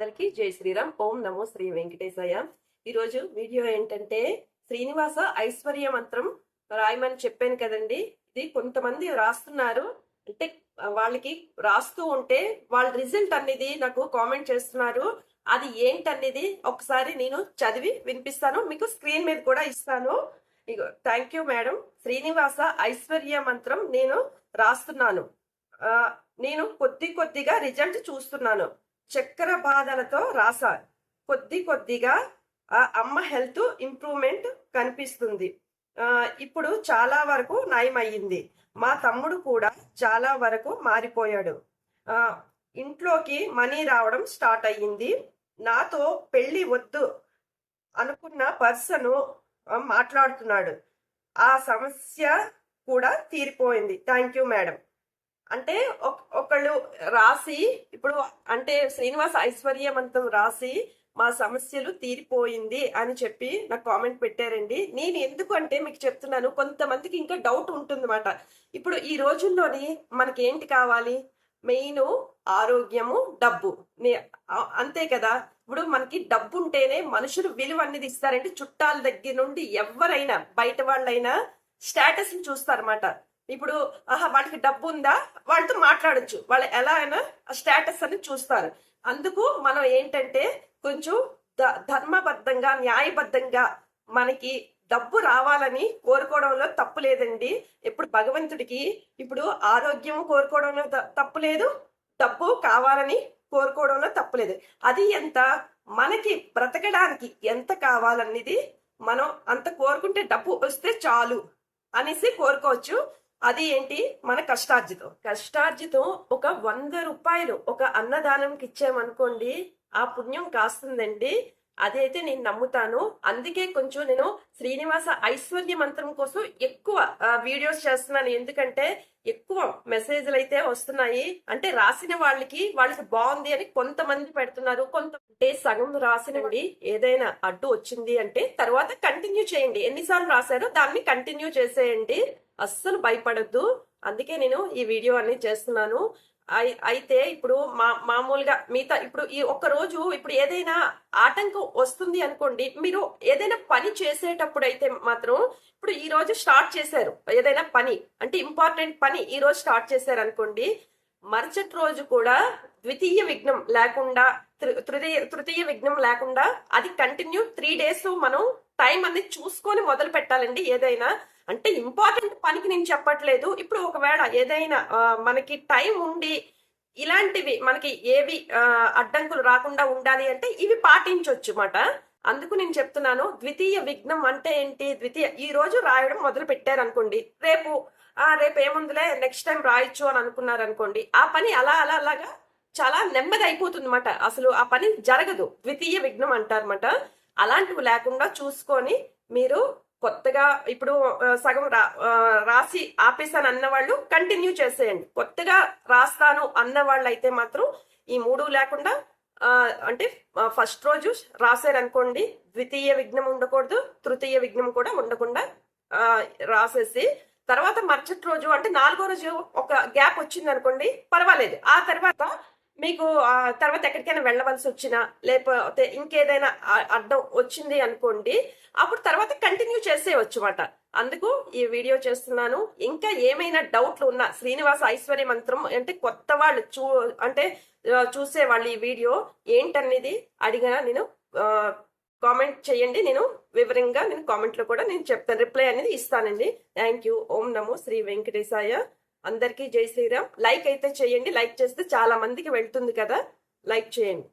అందరికి జై శ్రీరామ్. ఓం నమో శ్రీ వెంకటేశయ్య ఈరోజు వీడియో ఏంటంటే శ్రీనివాస ఐశ్వర్య మంత్రం రాయమని చెప్పాను కదండి. ఇది కొంతమంది రాస్తున్నారు. అంటే వాళ్ళకి రాస్తూ ఉంటే వాళ్ళ రిజల్ట్ అనేది నాకు కామెంట్ చేస్తున్నారు. అది ఏంటనేది ఒకసారి నేను చదివి వినిపిస్తాను. మీకు స్క్రీన్ మీద కూడా ఇస్తాను. ఇగో thank you madam. Srinivasa Aishwarya మంత్రం నేను రాస్తున్నాను. నేను కొద్ది కొద్దిగా రిజల్ట్ చూస్తున్నాను. చక్కెర బాధలతో రాశారు. కొద్ది కొద్దిగా ఆ అమ్మ హెల్త్ ఇంప్రూవ్మెంట్ కనిపిస్తుంది. ఇప్పుడు చాలా వరకు నయమయ్యింది. మా తమ్ముడు కూడా చాలా వరకు మారిపోయాడు. ఇంట్లోకి మనీ రావడం స్టార్ట్ అయ్యింది. నాతో పెళ్ళి వద్దు అనుకున్న పర్సను మాట్లాడుతున్నాడు. ఆ సమస్య కూడా తీరిపోయింది. Thank you madam. అంటే ఒకళ్ళు రాసి ఇప్పుడు అంటే శ్రీనివాస్ ఐశ్వర్యవంతం రాసి మా సమస్యలు తీరిపోయింది అని చెప్పి నాకు కామెంట్ పెట్టారండి. నేను ఎందుకు అంటే మీకు చెప్తున్నాను కొంతమందికి ఇంకా డౌట్ ఉంటుందన్నమాట. ఇప్పుడు ఈ రోజుల్లోని మనకి ఏంటి కావాలి? మెయిన్ ఆరోగ్యము డబ్బు. నే- అంతే కదా? ఇప్పుడు మనకి డబ్బు ఉంటేనే మనుషులు విలువ అనేది ఇస్తారంటే చుట్టాల దగ్గర నుండి ఎవరైనా బయట వాళ్ళైనా స్టేటస్ చూస్తారన్నమాట. ఇప్పుడు ఆహా వాళ్ళకి డబ్బు ఉందా వాళ్ళతో మాట్లాడచ్చు. వాళ్ళు ఎలా అయినా స్టేటస్ అని చూస్తారు. అందుకు మనం ఏంటంటే కొంచెం ద- ధర్మబద్ధంగా న్యాయబద్ధంగా మనకి డబ్బు రావాలని కోరుకోవడంలో తప్పు లేదండి. ఇప్పుడు భగవంతుడికి ఇప్పుడు ఆరోగ్యం కోరుకోవడంలో త- తప్పు లేదు. డబ్బు కావాలని కోరుకోవడంలో తప్పులేదు అది ఎంత మనకి బ్రతకడానికి ఎంత కావాలనేది మనం అంత కోరుకుంటే డబ్బు వస్తే చాలు అనేసి కోరుకోవచ్చు. అది ఏంటి? మన కష్టార్జితం. కష్టార్జితం ఒక వంద రూపాయలు ఒక అన్నదానంకి ఇచ్చామనుకోండి ఆ పుణ్యం కాస్తుందండి. అదైతే నేను నమ్ముతాను. అందుకే కొంచెం నేను శ్రీనివాస ఐశ్వర్య మంత్రం కోసం ఎక్కువ వీడియోస్ చేస్తున్నాను. ఎందుకంటే ఎక్కువ మెసేజ్లు అయితే వస్తున్నాయి. అంటే రాసిన వాళ్ళకి వాళ్ళకి బాగుంది అని కొంతమంది పెడుతున్నారు. కొంత అంటే సగం రాసినవి ఏదైనా అడ్డు వచ్చింది అంటే తర్వాత కంటిన్యూ చేయండి. ఎన్నిసార్లు రాశారో దాన్ని కంటిన్యూ చేసేయండి. అస్సలు భయపడద్దు. అందుకే నేను ఈ వీడియో అనేది చేస్తున్నాను. అయితే ఇప్పుడు మా మామూలుగా మిగతా ఇప్పుడు ఈ ఒక్క రోజు ఇప్పుడు ఏదైనా ఆటంకం వస్తుంది అనుకోండి మీరు ఏదైనా పని చేసేటప్పుడు అయితే మాత్రం ఇప్పుడు ఈ రోజు స్టార్ట్ చేశారు ఏదైనా పని అంటే ఇంపార్టెంట్ పని ఈ రోజు స్టార్ట్ చేశారు అనుకోండి మరుసటి రోజు కూడా ద్వితీయ విఘ్నం లేకుండా తృతీయ తృతీయ విఘ్నం లేకుండా అది కంటిన్యూ త్రీ డేస్ మనం టైం అనేది చూసుకొని మొదలు పెట్టాలండి ఏదైనా. అంటే ఇంపార్టెంట్ పనికి నేను చెప్పట్లేదు. ఇప్పుడు ఒకవేళ ఏదైనా మనకి టైం ఉండి ఇలాంటివి మనకి ఏవి అడ్డంకులు రాకుండా ఉండాలి అంటే ఇవి పాటించవచ్చు మాట అందుకు నేను చెప్తున్నాను ద్వితీయ విఘ్నం అంటే ఏంటి? ద్వితీయ ఈ రోజు రాయడం మొదలు పెట్టారనుకోండి రేపు ఆ రేపు ఏముందిలే నెక్స్ట్ టైం రాయొచ్చు అని అనుకున్నారు అనుకోండి ఆ పని అలా అలా అలాగా చాలా నెమ్మది అయిపోతుంది అనమాట అసలు ఆ పని జరగదు. ద్వితీయ విఘ్నం అంటారన్నమాట అలాంటివి లేకుండా చూసుకొని మీరు ఇప్పుడు సగం రా రాసి ఆపేసాను అన్న వాళ్ళు కంటిన్యూ చేసేయండి. కొత్తగా రాస్తాను అన్న వాళ్ళు అయితే మాత్రం ఈ మూడు లేకుండా అంటే ఫస్ట్ రోజు రాశారనుకోండి ద్వితీయ విఘ్నం ఉండకూడదు తృతీయ విఘ్నం కూడా ఉండకుండా రాసేసి తర్వాత మరుసటి రోజు అంటే నాలుగో రోజు ఒక గ్యాప్ వచ్చింది అనుకోండి పర్వాలేదు. ఆ తర్వాత మీకు ఆ తర్వాత ఎక్కడికైనా వెళ్ళవలసి వచ్చినా లేకపోతే ఇంకేదైనా అడ్డం వచ్చింది అనుకోండి అప్పుడు తర్వాత కంటిన్యూ చేసేయవచ్చు అన్నమాట అందుకు ఈ వీడియో చేస్తున్నాను. ఇంకా ఏమైనా డౌట్లు ఉన్నా శ్రీనివాస ఐశ్వర్య మంత్రం అంటే కొత్త వాళ్ళు చూ అంటే చూసే వాళ్ళు ఈ వీడియో ఏంటనేది అడిగినా నేను కామెంట్ చేయండి. నేను వివరంగా నేను కామెంట్లో కూడా నేను చెప్తాను. రిప్లై అనేది ఇస్తానండి. Thank you. ఓం నమో శ్రీ వెంకటేశాయ. అందరికీ జై శ్రీరామ్. లైక్ అయితే చేయండి. లైక్ చేస్తే చాలా మందికి వెళ్తుంది కదా. లైక్ చేయండి.